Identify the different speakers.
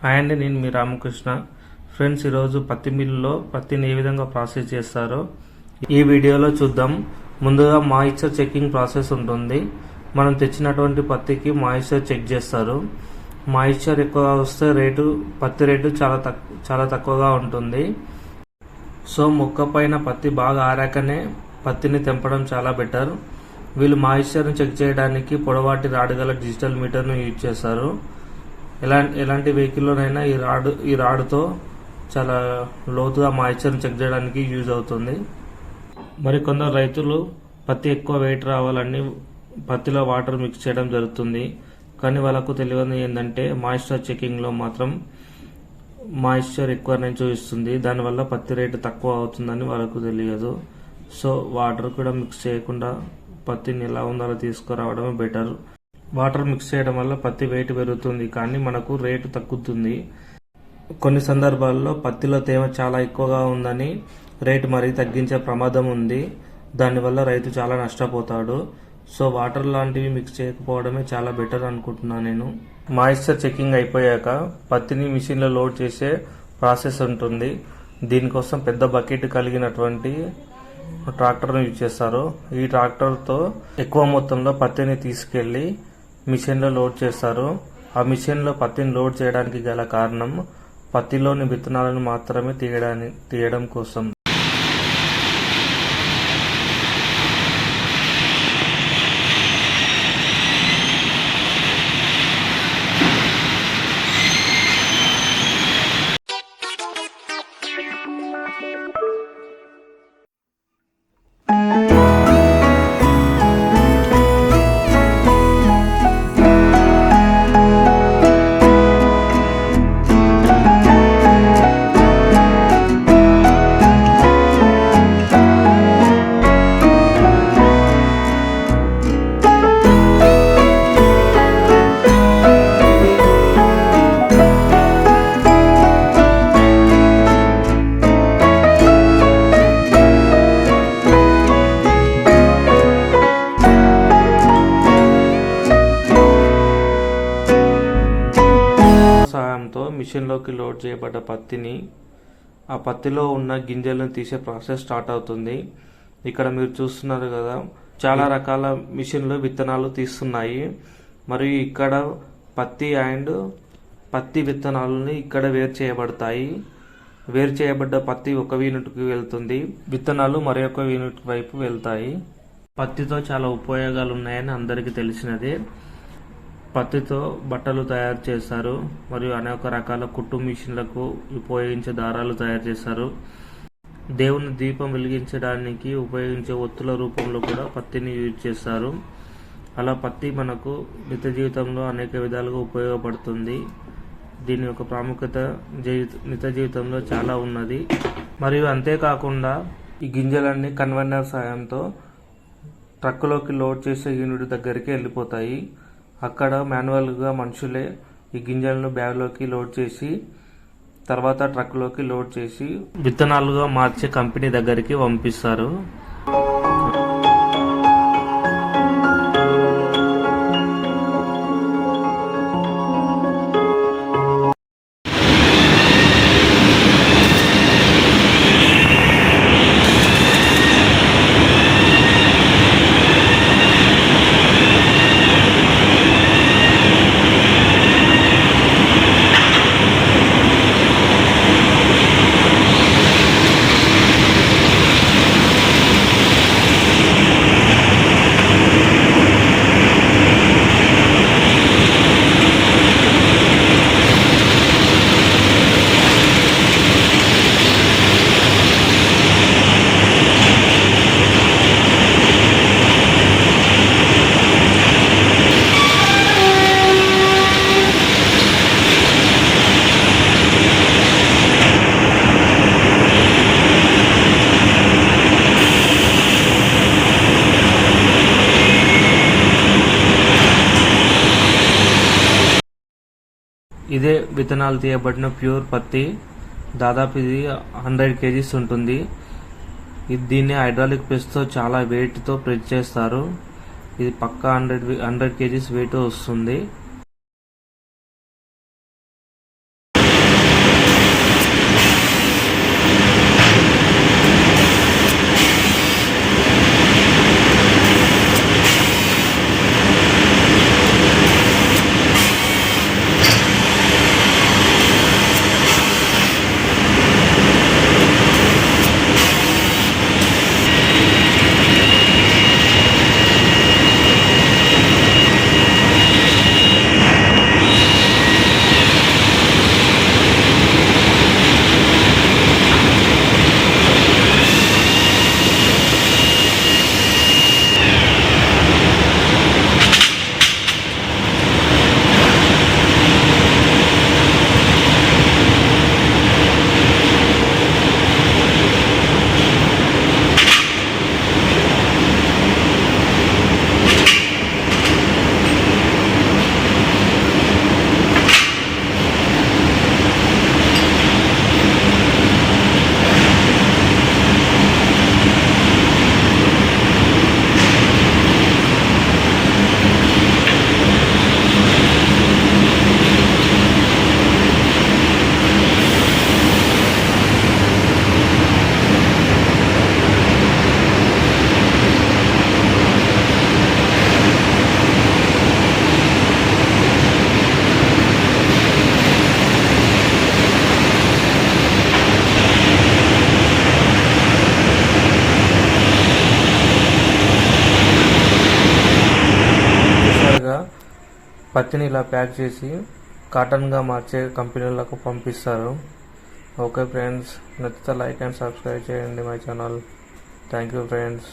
Speaker 1: Hi అండి నేను మీ Ramakrishna. Friends ఈరోజు పత్తి మిల్లులో పత్తిని ఏ విధంగా ప్రాసెస్ చేస్తారో ఈ వీడియోలో చూద్దాం. ముందుగా మాయిశ్చర్ చెకింగ్ ప్రాసెస్ ఉంటుంది. మనం తెచ్చినటువంటి పత్తికి మాయిశ్చర్ చెక్ చేస్తారు. మాయిశ్చర్ ఎక్కువ వస్తే రేటు పత్తి రేటు చాలా తక్కువ చాలా తక్కువగా ఉంటుంది. సో మొక్క పైన పత్తి బాగా ఆరాకనే పత్తిని తెంపడం చాలా బెటర్. వీళ్ళు మాయిశ్చర్ని చెక్ చేయడానికి పొడవాటి రాడుగల డిజిటల్ మీటర్ను యూజ్ చేస్తారు. ఎలా ఎలాంటి వెహికల్లోనైనా ఈ రాడ్ ఈ రాడ్తో చాలా లోతుగా మాయిశ్చర్ని చెక్ చేయడానికి యూజ్ అవుతుంది. మరి కొందరు రైతులు పత్తి ఎక్కువ వెయిట్ రావాలని పత్తిలో వాటర్ మిక్స్ చేయడం జరుగుతుంది. కానీ వాళ్ళకు తెలియదు ఏంటంటే మాయిశ్చర్ చెకింగ్లో మాత్రం మాయిశ్చర్ ఎక్కువ చూపిస్తుంది. దానివల్ల పత్తి రేటు తక్కువ అవుతుందని వాళ్ళకు తెలియదు. సో వాటర్ కూడా మిక్స్ చేయకుండా పత్తిని ఎలా ఉందో అలా తీసుకురావడమే బెటర్. వాటర్ మిక్స్ చేయడం వల్ల పత్తి వెయిట్ పెరుగుతుంది కానీ మనకు రేటు తగ్గుతుంది. కొన్ని సందర్భాల్లో పత్తిలో తేమ చాలా ఎక్కువగా ఉందని రేటు మరీ తగ్గించే ప్రమాదం ఉంది. దానివల్ల రైతు చాలా నష్టపోతాడు. సో వాటర్ లాంటివి మిక్స్ చేయకపోవడమే చాలా బెటర్ అనుకుంటున్నాను నేను. మాయిశ్చర్ చెకింగ్ అయిపోయాక పత్తిని మిషన్లో లోడ్ చేసే ప్రాసెస్ ఉంటుంది. దీనికోసం పెద్ద బకెట్ కలిగినటువంటి ట్రాక్టర్ను యూజ్ చేస్తారు. ఈ ట్రాక్టర్తో ఎక్కువ మొత్తంలో పత్తిని తీసుకెళ్ళి మిషన్లో లోడ్ చేస్తారు. ఆ మిషన్లో పత్తిని లోడ్ చేయడానికి గల కారణం పత్తిలోని విత్తనాలను మాత్రమే తీయడాని తీయడం కోసం. సహాయంతో మిషన్లోకి లోడ్ చేయబడ్డ పత్తిని ఆ పత్తిలో ఉన్న గింజలను తీసే ప్రాసెస్ స్టార్ట్ అవుతుంది. ఇక్కడ మీరు చూస్తున్నారు కదా చాలా రకాల మిషన్లు విత్తనాలు తీస్తున్నాయి. మరియు ఇక్కడ పత్తి అండ్ పత్తి విత్తనాలని ఇక్కడ వేరు చేయబడతాయి. వేరు చేయబడ్డ పత్తి ఒక యూనిట్కి వెళ్తుంది. విత్తనాలు మరి ఒక యూనిట్ వైపు వెళ్తాయి. పత్తితో చాలా ఉపయోగాలు ఉన్నాయని అందరికీ తెలిసినదే. పత్తితో బట్టలు తయారు చేస్తారు మరియు అనేక రకాల కుట్టు మిషన్లకు ఉపయోగించే దారాలు తయారు చేస్తారు దేవుని దీపం వెలిగించడానికి ఉపయోగించే ఒత్తుల రూపంలో కూడా పత్తిని యూజ్ చేస్తారు అలా పత్తి మనకు నిత్య జీవితంలో అనేక విధాలుగా ఉపయోగపడుతుంది. దీని యొక్క ప్రాముఖ్యత జీవిత నిత్య జీవితంలో చాలా ఉన్నది. మరియు అంతేకాకుండా ఈ గింజలన్నీ కన్వైనర్ సాయంతో ట్రక్కులోకి లోడ్ చేసే యూనిట్ దగ్గరికి వెళ్ళిపోతాయి. అక్కడ మాన్యువల్గా మనుషులే ఈ గింజలను బ్యాగ్లోకి లోడ్ చేసి తర్వాత ట్రక్లోకి లోడ్ చేసి విత్తనాలుగా మార్చే కంపెనీ దగ్గరికి పంపిస్తారు. విత్తనాలు తీయబడిన ప్యూర్ పత్తి దాదాపు ఇది హండ్రెడ్ కేజీస్ ఉంటుంది. ఇది దీన్ని హైడ్రాలిక్ ప్రెస్తో చాలా వెయిట్తో ప్రెస్ చేస్తారు. ఇది పక్కా హండ్రెడ్ హండ్రెడ్ కేజీస్ వెయిట్ వస్తుంది. పత్తిని ఇలా ప్యాక్ చేసి కాటన్గా మార్చే కంపెనీలకు పంపిస్తారు. ఓకే ఫ్రెండ్స్ నచ్చితే లైక్ అండ్ సబ్స్క్రైబ్ చేయండి my channel. Thank you friends.